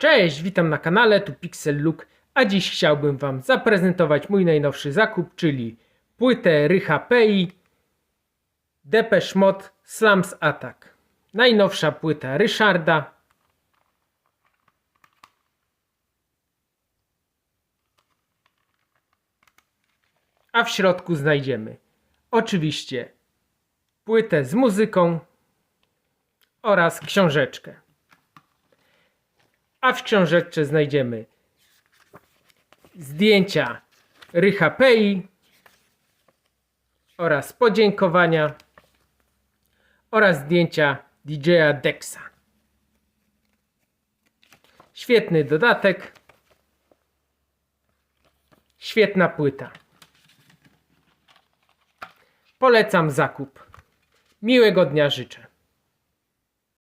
Cześć, witam na kanale, tu Pixel Look, a dziś chciałbym Wam zaprezentować mój najnowszy zakup, czyli płytę Rycha Pei Depeche Mode Slums Attack. Najnowsza płyta Ryszarda. A w środku znajdziemy oczywiście płytę z muzyką oraz książeczkę. A w książeczce znajdziemy zdjęcia Rycha Pei oraz podziękowania oraz zdjęcia DJ-a Dexa. Świetny dodatek. Świetna płyta. Polecam zakup. Miłego dnia życzę.